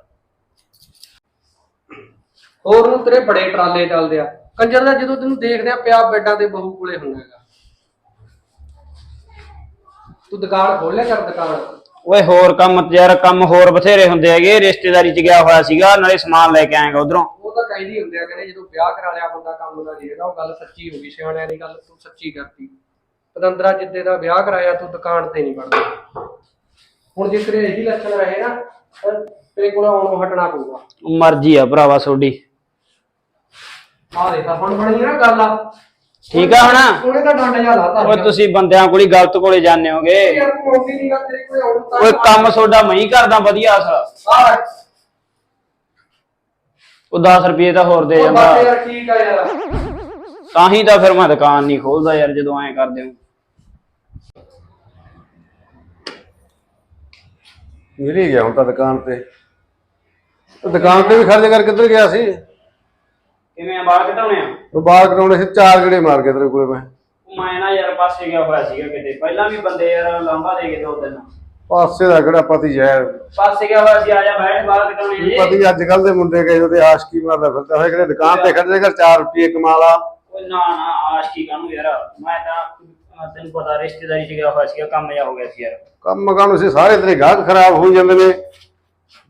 Speaker 3: ਹੋਰ ਨੂੰ ਤੇਰੇ ਬੜੇ ਟਰਾਲੇ ਚੱਲਦੇ ਆ। ਕੰਜਰ ਦਾ ਜਦੋਂ ਤੈਨੂੰ ਦੇਖਦੇ ਆ ਪਿਆ ਬੈੱਡਾਂ ਤੇ ਬਹੂ ਕੋਲੇ ਹੁੰਦਾ ਹੈਗਾ। ਤੂੰ ਦੁਕਾਨ ਖੋਲ ਲਿਆ ਕਰ ਦੁਕਾਨ।
Speaker 1: ਓਏ ਹੋਰ ਕੰਮ ਯਾਰ ਕੰਮ ਹੋਰ ਬਥੇਰੇ ਹੁੰਦੇ ਹੈਗੇ। ਰਿਸ਼ਤੇਦਾਰੀ ਚ ਗਿਆ ਹੋਇਆ ਸੀਗਾ ਨਾਲੇ ਸਮਾਨ ਲੈ ਕੇ ਆਏਗਾ ਉਧਰੋਂ।
Speaker 3: ਉਹ ਤਾਂ ਕਹਿੰਦੀ ਹੁੰਦੇ ਆ ਕਹਿੰਦੇ ਜਦੋਂ ਵਿਆਹ ਕਰਾ ਲਿਆ ਬੰਦਾ ਕੰਮ ਦਾ ਜਿਹੜਾ ਉਹ ਗੱਲ ਸੱਚੀ ਹੋ ਗਈ ਸਿਆਣਿਆਂ ਦੀ ਗੱਲ ਤੂੰ ਸੱਚੀ ਕਰਤੀ। ਪਤੰਦਰਾ ਜਿੱਦੇ ਦਾ ਵਿਆਹ ਕਰਾਇਆ ਤੂੰ ਦੁਕਾਨ ਤੇ ਨਹੀਂ ਵੜਦਾ। ਹੁਣ ਜੇ ਤੇਰੇ ਇਹੀ ਲੱਛਣ ਰਹੇ ਨਾ ਤਾਂ ਤੇਰੇ ਕੋਲ ਆਉਣੋਂ ਹਟਣਾ ਪਊਗਾ।
Speaker 1: ਮਰਜ਼ੀ ਆ ਭਰਾਵਾ ਤੁਹਾਡੀ।
Speaker 3: ਆਹ ਦੇਖ ਹੁਣ ਬਣੀ ਨਾ ਗੱਲ। ਆ
Speaker 1: ਠੀਕ ਆ ਹੁਣ?
Speaker 3: ਉਹਨੇ ਤਾਂ ਡੰਡ ਜਾ ਲਾਤਾ।
Speaker 1: ਓਏ ਤੁਸੀਂ ਬੰਦਿਆਂ ਕੋਲ ਗਲਤ ਕੋਲੇ ਜਾਂਦੇ ਹੋਗੇ।
Speaker 3: ਯਾਰ ਤੂੰ ਆਉਂਦੀ ਨਹੀਂ ਗਾ ਤੇਰੇ ਕੋਲ ਆਉਣ ਤਾਂ
Speaker 1: ਓਏ ਕੰਮ ਤੁਹਾਡਾ ਮੈਂ ਹੀ ਕਰਦਾ ਵਧੀਆ
Speaker 3: ਆਹ
Speaker 1: ਉਹ 10 ਰੁਪਏ ਤਾਂ ਹੋਰ ਦੇ ਜਾਂਦਾ।
Speaker 3: ਬਸ ਯਾਰ ਠੀਕ ਆ ਯਾਰ।
Speaker 1: ਤਾਂ ਹੀ ਤਾਂ ਫਿਰ ਮੈਂ ਦੁਕਾਨ ਨਹੀਂ ਖੋਲਦਾ ਯਾਰ ਜਦੋਂ ਐਂ ਕਰਦੇ ਹੋ।
Speaker 4: ਮਿਲ ਹੀ ਗਿਆ ਹੁਣ ਤਾਂ ਦੁਕਾਨ ਤੇ। ਉਹ ਦੁਕਾਨ ਤੇ ਵੀ ਖਰਚ ਕਰ ਕਿੱਧਰ ਗਿਆ ਸੀ?
Speaker 1: ਕਿਵੇਂ ਆ ਬਾਹਰ ਘਟਾਉਣੇ ਆ?
Speaker 4: ਉਹ ਬਾਹਰ ਕਰਾਉਣੇ ਸੀ ਚਾਰ ਗੇੜੇ ਮਾਰ ਕੇ ਤੇਰੇ ਕੋਲੇ ਮੈਂ।
Speaker 1: ਉਹ ਮੈਂ ਨਾ ਯਾਰ ਪਾਸੇ ਗਿਆ ਹੋਇਆ ਸੀਗਾ ਕਿਤੇ। ਪਹਿਲਾਂ ਵੀ ਬੰਦੇ ਯਾਰ ਲਾਂਬਾ ਦੇ ਕੇ ਦੋ ਦਿਨ
Speaker 4: ਪਾਸੇ ਦਾ ਕਿਹੜਾ ਪਤੀ ਜ਼ਹਿਰ
Speaker 1: ਪਾਸੇ ਗਿਆ ਹੋਇਆ ਸੀ ਆ ਜਾ ਬੈਠ ਬਾਹਰ ਘਟਾਉਣੇ ਜੀ
Speaker 4: ਪਤੀ ਅੱਜ ਕੱਲ ਦੇ ਮੁੰਡੇ ਗਏ ਉਹਦੇ ਆਸ਼ਕੀ ਮਾਰਦਾ ਫਿਰਦਾ ਹੋਇਆ ਕਿਹੜੇ ਦੁਕਾਨ ਤੇ ਖੜੇ ਕਰ 4 ਰੁਪਏ ਕਮਾ ਲਾ।
Speaker 1: ਓਏ ਨਾ ਨਾ ਆਸ਼ਕੀ ਕਾਨੂੰ ਯਾਰ? ਮੈਂ ਤਾਂ ਤੈਨੂੰ ਪਤਾ ਰਿਸ਼ਤੇਦਾਰੀ ਚ ਗਿਆ ਹੋਇਆ ਸੀਗਾ ਕੰਮ ਜਾ ਹੋ ਗਿਆ ਸੀ ਯਾਰ।
Speaker 4: ਕੰਮ ਕਾਨੂੰ ਸੀ ਸਾਰੇ ਤੇਰੇ ਗਾਹਕ ਖਰਾਬ ਹੋ ਜਾਂਦੇ ਨੇ।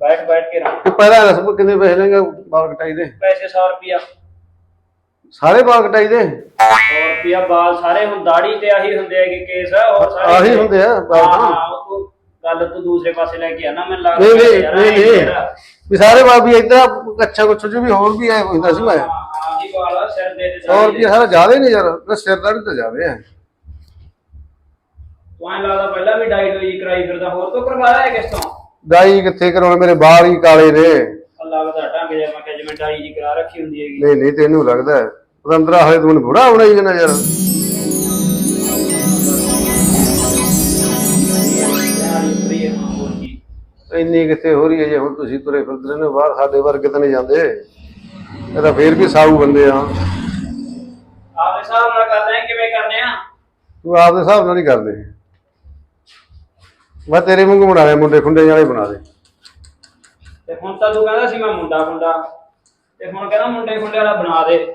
Speaker 1: ਬੈਠ ਬੈਠ ਕੇ ਰਹਾ
Speaker 4: ਤੇ ਪਹਿਲਾਂ ਦੱਸ ਵੀ ਕਿੰਨੇ ਪੈਸੇ ਲੈਂਗਾ ਬਾਲ ਕਟਾਈ ਦੇ?
Speaker 1: ਪੈਸੇ 100 ਰੁਪਿਆ 100
Speaker 4: ਸਾਰੇ ਬਾਲ ਕਟਾਈ ਦੇ?
Speaker 1: ਰੁਪਿਆ ਬਾਲ ਸਾਰੇ ਹੁਣ ਦਾੜੀ ਤੇ ਆਹੀ ਹੁੰਦੇ ਹੈਗੇ ਕੇਸ ਹੋਰ ਸਾਰੇ
Speaker 4: ਆਹੀ ਹੁੰਦੇ ਆ ਬਾਲ
Speaker 1: ਹਾਂ
Speaker 4: ਤਾਂ।
Speaker 1: ਹਾਂ, ਉਹ ਤੂੰ ਗੱਲ ਤੂੰ ਦੂਸਰੇ ਪਾਸੇ ਲੈ ਕੇ ਆਣਾ ਮੈਨੂੰ ਲੱਗਦਾ
Speaker 4: ਨਹੀਂ ਨਹੀਂ
Speaker 1: ਯਾਰ,
Speaker 4: ਨਹੀਂ ਨਹੀਂ। ਵੀ ਸਾਰੇ ਬਾਲ ਵੀ ਇਦਾਂ ਕੱਚਾ ਕੁਛ ਜੋ ਵੀ ਹੋਰ ਵੀ ਆਏ ਹੁੰਦਾ ਸੀ ਮੈਂ।
Speaker 1: ਹਾਂ ਹਾਂ ਜੀ ਵਾਲਾ ਸਿਰ ਦੇ ਤੇ
Speaker 4: 100 ਰੁਪਏ ਸਾਰਾ ਜ਼ਿਆਦਾ ਹੀ ਨਹੀਂ ਯਾਰ ਨਾ ਸਿਰ ਦਾ ਵੀ ਤਾਂ ਹੈ।
Speaker 1: ਤੂੰ ਐਂ ਲੱਗਦਾ ਪਹਿਲਾਂ ਵੀ ਡਾਈਟ ਹੋਈ ਕਰਾਈ ਫਿਰਦਾ ਹੋਰ ਤੋਂ ਕਰਵਾਇਆ ਹੈ ਕਿਸ ਤੋਂ?
Speaker 4: ਡਾਈ ਕਿੱਥੇ ਕਰਾਉਣਾ? ਮੇਰੇ ਬਾਲ ਹੀ ਕਾਲੇ ਨੇ।
Speaker 1: ਅੱਲਾ ਦਾ ਢੰਗ ਜਿਹਾ ਮੈਂ ਕਿਹਾ ਜਿਵੇਂ ਡਾਈ ਜੀ ਕਰਾ ਰੱਖੀ ਹੁੰਦੀ ਹੈਗੀ।
Speaker 4: ਨਹੀਂ ਨਹੀਂ ਤੈਨੂੰ ਲੱਗਦਾ ਹੈ। ਪਤੰਦਰਾ ਹੋਏ ਤੂੰ ਬੁੜਾ ਹੀ ਯਾਰ।
Speaker 1: ਹਾਂ
Speaker 4: ਇੰਨੀ ਕਿੱਥੇ ਹੋ ਰਹੀ ਹੈ ਜੇ ਹੁਣ ਤੁਸੀਂ ਤੁਰੇ ਫਿਰਦੇ ਨੇ ਬਾਹਰ ਸਾਡੇ ਵਰਗੇ ਤਾਂ ਨਹੀਂ ਜਾਂਦੇ। ਇਹ ਤਾਂ ਫੇਰ ਵੀ ਸਾਊ ਬੰਦੇ ਆ।
Speaker 1: ਆਪਦੇ ਹਿਸਾਬ ਨਾਲ ਕਰਦੇ ਆ ਕਿਵੇਂ ਕਰਨੇ ਆ?
Speaker 4: ਤੂੰ ਆਪਦੇ ਹਿਸਾਬ ਨਾਲ ਹੀ ਕਰਦੇ। ਮੈਂ ਤੇਰੇ ਵਾਂਗੂ ਬਣਾ ਲਿਆ ਮੁੰਡੇ ਖੁੰਡੇ ਵਾਲੇ ਬਣਾ ਦੇ।
Speaker 1: ਤੇ ਹੁਣ ਤਾਂ ਤੂੰ ਕਹਿੰਦਾ ਸੀ ਮੈਂ ਮੁੰਡਾ ਖੁੰਡਾ। ਤੇ ਹੁਣ ਕਹਿੰਦਾ ਮੁੰਡੇ ਖੁੰਡੇ ਵਾਲਾ ਬਣਾ ਦੇ।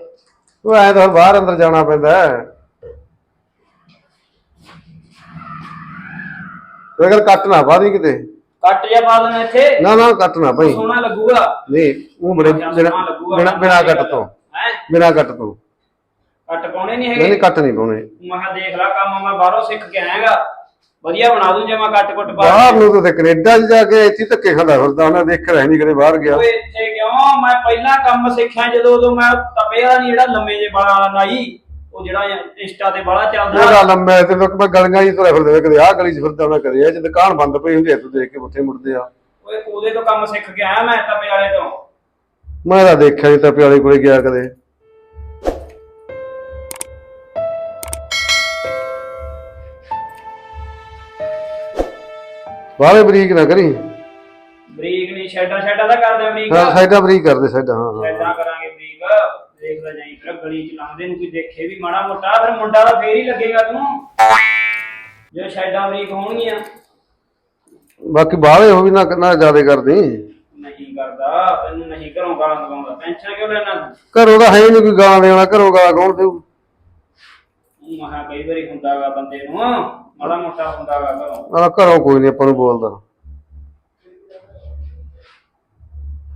Speaker 4: ਤੂੰ ਐਂ ਤਾਂ ਬਾਹਰ ਅੰਦਰ ਜਾਣਾ ਪੈਂਦਾ ਹੈ। ਤੇ ਅਗਰ ਕੱਟ ਨਾ ਬਾਦੀ ਕਿਤੇ।
Speaker 1: ਕੱਟ ਜਾ ਪਾ ਦੇਣਾ ਇੱਥੇ।
Speaker 4: ਨਾ ਨਾ ਕੱਟ ਨਾ ਭਾਈ।
Speaker 1: ਸੋਹਣਾ ਲੱਗੂਗਾ।
Speaker 4: ਨਹੀਂ ਉਹ ਬੜੇ ਬਿਨਾ ਬਿਨਾ- ਕੱਟ ਤੋਂ।
Speaker 1: ਹੈ?
Speaker 4: ਬਿਨਾ ਕੱਟ ਤੋਂ।
Speaker 1: ਕੱਟ ਪਾਉਣੇ ਨਹੀਂ
Speaker 4: ਨਹੀਂ
Speaker 1: ਹੈਗੇ।
Speaker 4: ਨਹੀਂ ਕੱਟ ਨਹੀਂ ਪਾਉਣੇ।
Speaker 1: ਮੈਂ ਕਿਹਾ ਦੇਖ ਲੈ ਕੰਮ ਮੈਂ ਬਾਹਰੋਂ ਸਿੱਖ ਕੇ ਆਇਆਗਾ। ਵਧੀਆ ਬਣਾ ਦੂੰ ਜੇ ਮੈਂ ਕੱਟ ਕੁੱਟ ਪਾ
Speaker 4: ਬਾਹਰ ਨੂੰ ਤਾਂ ਕੈਨੇਡਾ 'ਚ ਜਾ ਕੇ ਇੱਥੇ ਧੱਕੇ ਖਾਂਦਾ ਫਿਰਦਾ ਉਹਨਾਂ ਦੇਖ ਰਿਹਾ ਨਹੀਂ ਕਦੇ ਬਾਹਰ ਗਿਆ।
Speaker 1: ਓਏ ਇੱਥੇ ਕਿਉਂ? ਮੈਂ ਪਹਿਲਾਂ ਕੰਮ ਸਿੱਖਿਆ ਜਦੋਂ ਉਦੋਂ ਮੈਂ ਤਪੇ ਵਾਲਾ ਨਹੀਂ ਜਿਹੜਾ ਲੰਮੇ ਜੇ ਵਾਲਾ ਵਾਲਾ ਨਾਈ ਉਹ ਜਿਹੜਾ ਇੰਸਟਾ ਤੇ ਬੜਾ ਚੱਲਦਾ।
Speaker 4: ਉਹਦਾ ਲੰਮਾ ਤੇ ਲੋਕ ਮੈਂ ਗਲੀਆਂ 'ਚ ਤੁਰਿਆ ਫਿਰਦਾ ਕਦੇ ਆਹ ਗਲੀ 'ਚ ਫਿਰਦਾ ਉਹਨਾਂ ਕਦੇ ਇਹ 'ਚ ਦੁਕਾਨ ਬੰਦ ਪਈ ਹੁੰਦੀ ਐ ਤੂੰ ਦੇਖ ਕੇ ਉੱਥੇ ਮੁੜਦੇ ਆ।
Speaker 1: ਓਏ ਉਹਦੇ ਤੋਂ ਕੰਮ ਸਿੱਖ ਕੇ ਆਇਆ ਮੈਂ ਤਪੇ ਵਾਲੇ ਤੋਂ?
Speaker 4: ਮੈਂ ਤਾਂ ਦੇਖਿਆ ਨਹੀਂ ਤਾਂ ਪਿਆਲੇ ਕੋਲੇ ਗਿਆ ਕਦੇ। ਬਾਹਲੇ ਬਰੀਕ ਨਾ ਕਰੀ।
Speaker 1: ਬਰੀਕ ਨਹੀਂ ਸ਼ੈਡਾ ਸ਼ੈਡਾ ਦਾ ਕਰਦੇ ਬਰੀਕ।
Speaker 4: ਹਾਂ ਸਾਈਡਾਂ ਬਰੀਕ ਕਰਦੇ ਸਾਈਡਾਂ ਹਾਂ ਹਾਂ।
Speaker 1: ਕਰਾਂਗੇ ਬਰੀਕ। ਦੇਖਦਾ ਜਾਈ ਫਿਰ ਗਲੀ ਚ ਲਾਉਂਦੇ ਨੂੰ ਕੋਈ ਦੇਖੇ ਵੀ ਮਾੜਾ ਮੋਟਾ ਫਿਰ ਮੁੰਡਾ ਤਾਂ ਫੇਰ ਹੀ ਲੱਗੇਗਾ ਤੈਨੂੰ ਜੇ ਸ਼ੈਡਾ ਬਰੀਕ ਹੋਣਗੀਆਂ।
Speaker 4: ਬਾਕੀ ਬਾਹਲੇ ਹੋ ਵੀ ਨਾ ਨਾ ਜ਼ਿਆਦਾ ਕਰਦੀ।
Speaker 1: ਨਹੀਂ ਕਰਦਾ ਤੈਨੂੰ ਨਹੀਂ ਘਰੋਂ ਗਾਲਾਂ ਦਵਾਉਂਦਾ। ਟੈਨਸ਼ਨ ਕਿਉਂ ਲੈਣਾ
Speaker 4: ਘਰੋਂ ਦਾ ਹੈ ਨਹੀਂ ਕੋਈ ਗਾਲਾਂ ਦੇਣਾ ਘਰੋਂ ਗਾਲਾਂ ਕੌਣ ਦੇਊ?
Speaker 1: ਮਹਾ ਕਈ ਵਾਰੀ ਹੁੰਦਾਗਾ ਬੰਦੇ ਨੂੰ। ਮਾੜਾ ਮੋਟਾ ਹੁੰਦਾਗਾ ਘਰੋਂ।
Speaker 4: ਆ ਘਰੋਂ ਕੋਈ ਨਹੀਂ ਆਪਾਂ ਨੂੰ ਬੋਲਦਾ।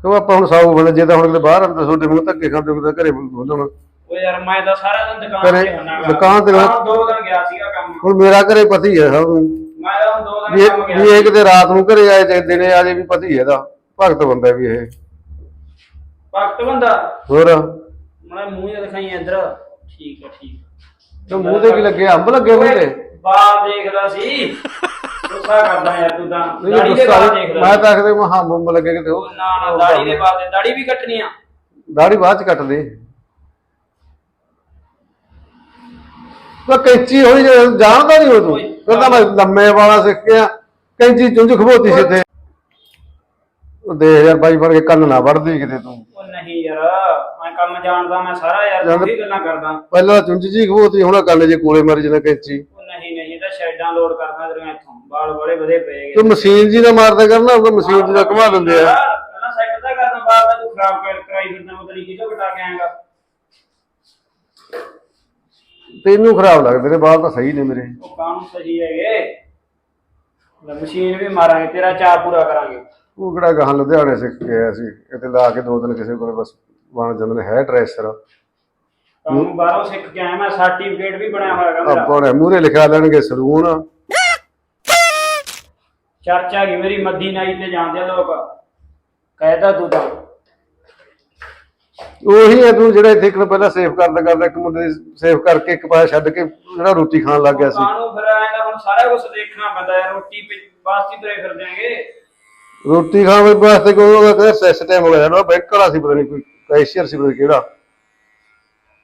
Speaker 4: ਕਿਉਂ ਆਪਾਂ ਹੁਣ ਸਾਊ ਬੰਦੇ ਜੇ ਤਾਂ ਹੁਣ ਕਿਤੇ ਬਾਹਰ ਅੰਦਰ ਛੋਟੇ ਮੂੰਹ ਧੱਕੇ ਖਾਂਦੇ ਹੋ ਤਾਂ ਘਰੇ ਬੋਲਣ
Speaker 1: ਉਹ ਯਾਰ ਮੈਂ ਤਾਂ ਸਾਰਾ ਦਿਨ ਦੁਕਾਨ
Speaker 4: ਘਰੇ-
Speaker 1: ਤੇ ਹੁੰਨਾਗਾ
Speaker 4: ਦੁਕਾਨ ਤੇ ਨਾ-
Speaker 1: ਦੋ ਦਿਨ ਗਿਆ ਸੀਗਾ ਕੰਮ।
Speaker 4: ਹੁਣ ਮੇਰਾ ਘਰੇ ਪਤੀ ਹੈ ਸਭ ਨੂੰ
Speaker 1: ਮੈਂ ਤਾਂ ਹੁਣ ਦੋ
Speaker 4: ਵੀ
Speaker 1: ਦਿਨ
Speaker 4: ਇਹ-
Speaker 1: ਕੰਮ ਗਿਆ
Speaker 4: ਵੀ ਇਹ ਕਿਤੇ ਰਾਤ ਨੂੰ ਘਰੇ ਆਏ ਤੇ ਦਿਨੇ ਆ ਜੇ ਵੀ ਪਤੀ ਹੈ ਇਹਦਾ। ਭਗਤ ਬੰਦਾ ਵੀ ਇਹ।
Speaker 1: ਵਕਤ ਬੰਦਾ?
Speaker 4: ਹੋਰ?
Speaker 1: ਮੈਂ ਮੂੰਹ ਜਿਹਾ ਦਿਖਾਈ ਇੱਧਰ। ਠੀਕ ਹੈ ਠੀਕ
Speaker 4: ਤੇ ਮੂੰਹ ਤੇ ਕੀ ਲੱਗੇ? ਅੰਬ ਲੱਗੇ ਮੂੰਹ ਤੇ?
Speaker 1: ਬਾਹਰ ਦੇਖਦਾ ਸੀ। ਗੁੱਸਾ ਕਰਦਾ ਯਾਰ ਤੂੰ ਤਾਂ।
Speaker 4: ਨਹੀਂ
Speaker 1: ਦਾੜੀ ਦੇ
Speaker 4: ਗੁੱਸਾ ਨਹੀਂ,
Speaker 1: ਦੇਖਦਾ
Speaker 4: ਮੈਂ ਤਾਂ ਆਖਦੇ ਮਹਾ ਬੰਬ ਲੱਗੇ ਕਿਤੇ ਉਹ।
Speaker 1: ਨਾ ਨਾ ਦਾੜੀ ਦੇ ਬਾਅਦ ਦਾੜੀ ਵੀ ਕੱਟਣੀ ਆ।
Speaker 4: ਦਾੜੀ ਬਾਅਦ ਚ ਕੱਟ ਦੇ ਉਹ ਕੈਂਚੀ ਹੋਈ ਜੇ ਜਾਣਦਾ ਨਹੀਂ ਉਹ ਤੂੰ। ਫਿਰ ਤਾਂ ਮੈਂ ਲੰਮੇ ਵਾਲਾ ਸਿੱਖ ਗਿਆ। ਕੈਂਚੀ ਚੁੰਝ ਖਬੋਤੀ ਸੀ ਤੇ ਉਹ ਦੇ ਯਾਰ ਬਾਈ ਫੜ ਕੇ ਕੰਨ ਨਾ ਵੜਦੀ ਕਿਤੇ ਤੂੰ।
Speaker 1: ਉਹ ਨਹੀਂ ਯਾਰ ਮੈਂ ਕੰਮ ਜਾਣਦਾ ਮੈਂ ਸਾਰਾ ਯਾਰ ਵੀ ਗੱਲਾਂ ਕਰਦਾ।
Speaker 4: ਪਹਿਲਾਂ ਚੁੰਝ ਜੀ ਖਬੋਤੀ ਹੁਣ ਕੰਨ ਜੇ ਕੋਲੇ ਮਾਰੀ ਜਾਂਦਾ ਕੈਂਚੀ।
Speaker 1: ਲੋਡ ਕਰਨਾ ਇੱਥੋਂ? ਬਾਲ ਬੜੇ ਵਧੇ ਪਏ
Speaker 4: ਤੂੰ ਮਸ਼ੀਨ ਜੀ ਦਾ ਮਾਰਦਾ ਕਰਨਾ ਉਹ ਮਸ਼ੀਨ ਜੀ ਦਾ ਘੁਮਾ ਦਿੰਦੇ ਆ।
Speaker 1: ਪਹਿਲਾਂ ਸੈੱਟ ਦਾ ਕਰਨਾ ਬਾਅਦ ਦਾ ਤੂੰ ਖਰਾਬ ਕਰ ਕਰਾਈ ਫਿਰਦਾ ਮੈਂ ਤੇਰੀ ਕਿਹਦੋਂ ਕਟਾ ਕੇ ਆਏਗਾ
Speaker 4: ਤੈਨੂੰ ਖਰਾਬ ਲੱਗਦੇ ਨੇ ਬਾਲ ਤਾਂ ਸਹੀ ਨੇ ਮੇਰੇ।
Speaker 1: ਉਹ ਕਾਨੂੰਨ ਸਹੀ ਹੈਗੇ? ਲੈ ਮਸ਼ੀਨ ਵੀ ਮਾਰਾਂਗੇ ਤੇਰਾ ਚਾਅ ਪੂਰਾ ਕਰਾਂਗੇ।
Speaker 4: ਉਹ ਕਿਹੜਾ ਗਾਹਾਂ ਲੁਧਿਆਣੇ ਸਿੱਖ ਕੇ ਆਇਆ ਸੀ ਇੱਥੇ ਲਾ ਕੇ ਦੋ ਦਿਨ ਕਿਸੇ ਕੋਲੇ ਬਸ ਬਣ ਜਾਂਦੇ ਨੇ ਹੈ ਡਰੈਸਰ
Speaker 1: ਕੰਮ ਬਾਹਰੋਂ ਸਿੱਖ ਕੇ ਆਇਆ ਮੈਂ ਸਰਟੀਫਿਕੇਟ ਵੀ ਬਣਿਆ ਹੋਇਆ ਹੈਗਾ ਮੇਰਾ।
Speaker 4: ਆਪਾਂ ਮੂਰੇ ਲਿਖਾ ਲੈਣਗੇ ਸਲੂਨ।
Speaker 1: ਚਰਚਾ ਗਈ ਮੇਰੀ ਮੱਦੀ ਨਾਈ ਤੇ ਜਾਂਦੇ ਆ ਲੋਕ। ਕਹਿਦਾ ਤੂੰ ਤਾਂ।
Speaker 4: ਉਹੀ ਹੈ ਤੂੰ ਜਿਹੜਾ ਇੱਥੇ ਇੱਕ ਨੂੰ ਪਹਿਲਾਂ ਸੇਫ ਕਰਦਾ ਕਰਦਾ ਇੱਕ ਮੁੰਡੇ ਦੀ ਸੇਫ ਕਰਕੇ ਇੱਕ ਪਾਸੇ ਛੱਡ ਕੇ ਜਿਹੜਾ ਰੋਟੀ ਖਾਣ ਲੱਗ ਗਿਆ ਸੀ।
Speaker 1: ਕਾਨੂੰ ਫਿਰ ਆਏਗਾ ਹੁਣ ਸਾਰਾ ਕੁਝ ਦੇਖਣਾ ਪੈਂਦਾ ਯਾਰ ਰੋਟੀ ਪਿ- ਵਾਸਤੇ ਤੁਰੇ ਫਿਰ ਜਾਏਗੇ
Speaker 4: ਰੋਟੀ ਖਾਣ ਵਾਸਤੇ ਕੋਈ ਉਹਦਾ ਕਹਿੰਦਾ ਸਿਸਟਮ ਹੋ ਗਿਆ ਨਾ ਬੈਂਕ ਵਾਲਾ ਸੀ ਪਤਾ ਨਹੀਂ ਕੋਈ ਕੈਸ਼ੀਅਰ ਸੀ ਪਤਾ ਨੀ ਕਿਹੜਾ।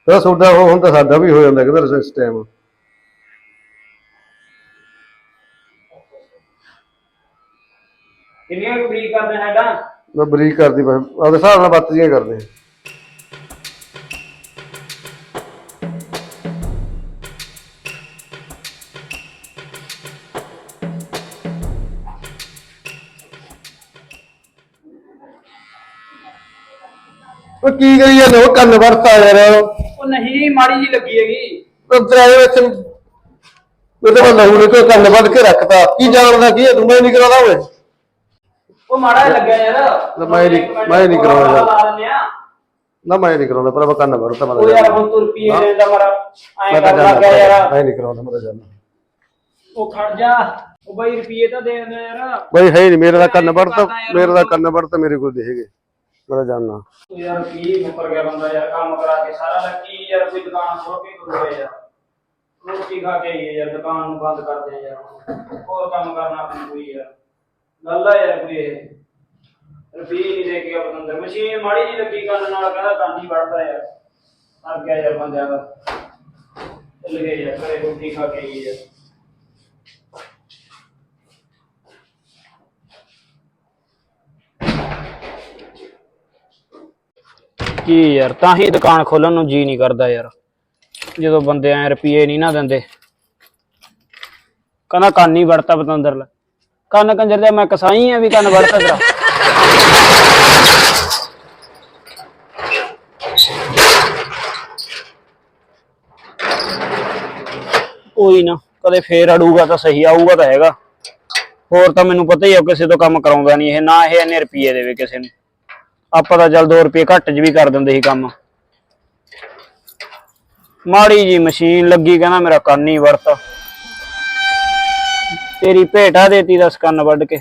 Speaker 4: ਤਾਂ ਤੁਹਾਡਾ ਉਹ ਹੁਣ ਤਾਂ ਸਾਡਾ ਵੀ ਹੋ ਜਾਂਦਾ ਕਿਧਰ ਸਿਸਟਮ
Speaker 1: ਕਿੰਨੀਆਂ ਕੁ ਬਰੀਕ ਕਰਦੇ ਹੈਡਾ
Speaker 4: ਮੈਂ ਬਰੀਕ ਕਰਦੀ ਪਈ ਆਪਦੇ ਹਿਸਾਬ ਨਾਲ ਬੱਤ ਜੀਆਂ ਕਰਦੇ ਉਹ ਕੀ ਕਰੀ ਜਾਂਦੇ ਉਹ ਕੰਨ ਵਰਤਾ ਯਾਰ।
Speaker 1: ਨਹੀਂ ਮਾੜੀ ਜੀ ਲੱਗੀ ਹੈਗੀ।
Speaker 4: ਇਹ ਵਿੱਚ ਉਹਦੇ ਲਹੂ ਨੇ ਕੋਈ ਕੰਨ ਵੱਢ ਕੇ ਰੱਖਤਾ। ਕੀ ਜਾਣਦਾ ਕੀ ਹੈ? ਤੂੰ ਮੈਂ ਨਹੀਂ ਕਰਾਦਾ ਓਏ।
Speaker 1: ਉਹ ਮਾੜਾ ਜਿਹਾ ਲੱਗਿਆ ਯਾਰ।
Speaker 4: ਲੈ ਮੈਂ ਨਹੀਂ- ਮੈਂ ਨਹੀਂ
Speaker 1: ਦਿੰਦੇ ਆ।
Speaker 4: ਨਾ ਮੈਂ ਨਹੀਂ ਕਰਾਉਂਦਾ ਪਰ ਕੰਨ ਵੜਤਾ ਮੈਂ
Speaker 1: ਉਹ ਯਾਰ ਹੁਣ ਤੁਰ ਪੀ ਲੈਂਦਾ ਮਾਰਾ ਐਂ
Speaker 4: ਮੈਂ ਤਾਂ
Speaker 1: ਕਰ ਲੱਗ ਗਿਆ
Speaker 4: ਜਾਣਾ
Speaker 1: ਯਾਰ
Speaker 4: ਮੈਂ ਨਹੀਂ ਕਰਾਉਂਦਾ ਮੈਂ ਤਾਂ ਜਾਣਾ
Speaker 1: ਉਹ ਖੜ ਜਾ। ਉਹ ਬਾਈ ਰੁਪਏ ਤਾਂ ਦੇ ਦਿੰਦੇ ਯਾਰ।
Speaker 4: ਬਈ ਹੈ ਨਹੀਂ ਮੇਰੇ ਦਾ ਕੰਨ ਵੜਤਾ ਮੇਰੇ ਦਾ ਕੰਨ ਵੜਤਾ ਮੇਰੇ ਕੋਲ ਮੈਂ ਤਾਂ ਜਾਣਾ।
Speaker 1: ਉਹ ਯਾਰ ਕੀ ਮੁੱਕਰ ਗਿਆ ਬੰਦਾ ਯਾਰ, ਕੰਮ ਕਰਾ ਕੇ ਸਾਰਾ ਲੱਗੀ ਯਾਰ, ਕੋਈ ਦੁਕਾਨ ਖੋਲ ਕੇ ਕਰੂਗਾ ਯਾਰ। ਰੋਟੀ ਖਾ ਕੇ ਆਈਏ ਯਾਰ, ਦੁਕਾਨ ਨੂੰ ਬੰਦ ਕਰ ਦੇ ਯਾਰ। ਹੋਰ ਕੰਮ ਕਰਨਾ ਆਪਣੀ ਕੋਈ ਯਾਰ। ਗੱਲ ਆ ਯਾਰ ਕੋਈ ਇਹ। ਰੁਪਏ ਨਹੀਂ ਦੇ ਕੇ ਬੰਦਾ। ਮਸ਼ੀਨ ਮਾੜੀ ਜੀ ਲੱਗੀ ਕੰਨ ਨਾਲ, ਕਹਿੰਦਾ ਕੰਨ ਹੀ ਵੜਦਾ ਯਾਰ। ਅਰ ਗਿਆ ਯਾਰ ਬੰਦਿਆਂ ਦਾ। ਚੱਲ ਗਏ ਯਾਰ, ਘਰੇ ਰੋਟੀ ਖਾ ਕੇ ਆਈਏ ਯਾਰ। ਕੀ ਯਾਰ, ਤਾਂ ਹੀ ਦੁਕਾਨ ਖੋਲਣ ਨੂੰ ਜੀ ਨਹੀਂ ਕਰਦਾ ਯਾਰ। ਜਦੋਂ ਬੰਦੇ ਐ ਰੁਪਏ ਨਹੀਂ ਨਾ ਦਿੰਦੇ। ਕਹਿੰਦਾ ਕੰਨ ਹੀ ਵੜਤਾ ਬਤੰਦਰ ਲੈ। ਕੰਨ ਕੰਜਰ ਦੇ ਮੈਂ ਕਸਾਈ ਆ ਵੀ ਕੰਨ ਵੜਤਾ ਤੇਰਾ। ਕੋਈ ਨਾ, ਕਦੇ ਫੇਰ ਅੜੂਗਾ ਤਾਂ ਸਹੀ, ਆਊਗਾ ਤਾਂ ਹੈਗਾ। ਹੋਰ ਤਾਂ ਮੈਨੂੰ ਪਤਾ ਹੀ ਆ ਕਿਸੇ ਤੋਂ ਕੰਮ ਕਰਾਉਂਦਾ ਨਹੀਂ ਇਹ, ਨਾ ਇਹ ਇੰਨੇ ਰੁਪਏ ਦੇਵੇ ਕਿਸੇ ਨੂੰ। ਆਪਾਂ ਤਾਂ ਚੱਲ 2 ਰੁਪਏ ਘੱਟ 'ਚ ਵੀ ਕਰ ਦਿੰਦੇ ਸੀ ਕੰਮ। ਮਾੜੀ ਜੀ ਮਸ਼ੀਨ ਲੱਗੀ ਕਹਿੰਦਾ ਮੇਰਾ ਕੰਨ ਹੀ ਵਰਤ। ਤੇਰੀ ਭੇਟਾ ਦੇਤੀ ਦਸ ਕੰਨ ਵੱਢ ਕੇ।